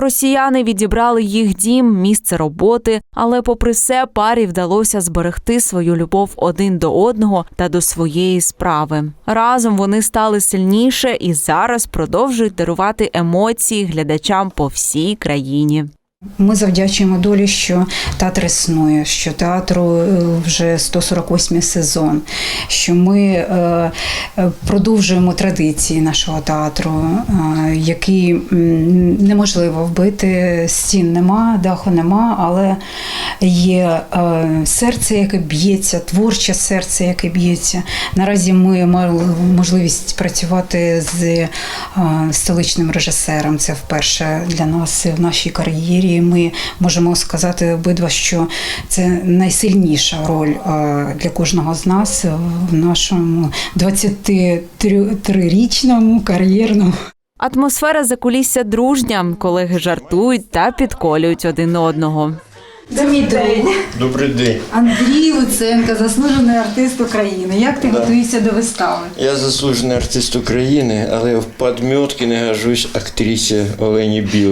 Росіяни відібрали їх дім, місце роботи, але, попри все, парі вдалося зберегти свою любов один до одного та до своєї справи. Разом вони стали сильніше і зараз продовжують дарувати емоції глядачам по всій країні. Ми завдячуємо долі, що театр існує, що театру е, вже 148 сезон, що ми е, продовжуємо традиції нашого театру, е, які неможливо вбити. Стін нема, даху нема, але є е, серце, яке б'ється, творче серце, яке б'ється. Наразі ми мали можливість працювати з е, столичним режисером. Це вперше для нас в нашій кар'єрі. Ми можемо сказати обидва, що це найсильніша роль е, для кожного з нас в нашому 23-річному кар'єрному Атмосфера закулісся дружня, колеги жартують та підколюють один одного. Мій Добрий день. Андрій Луценко, заслужений артист України. Як ти Да. готуєшся до вистави? Я заслужений артист України, але в подмітки не гожусь актрисі Олені Білій.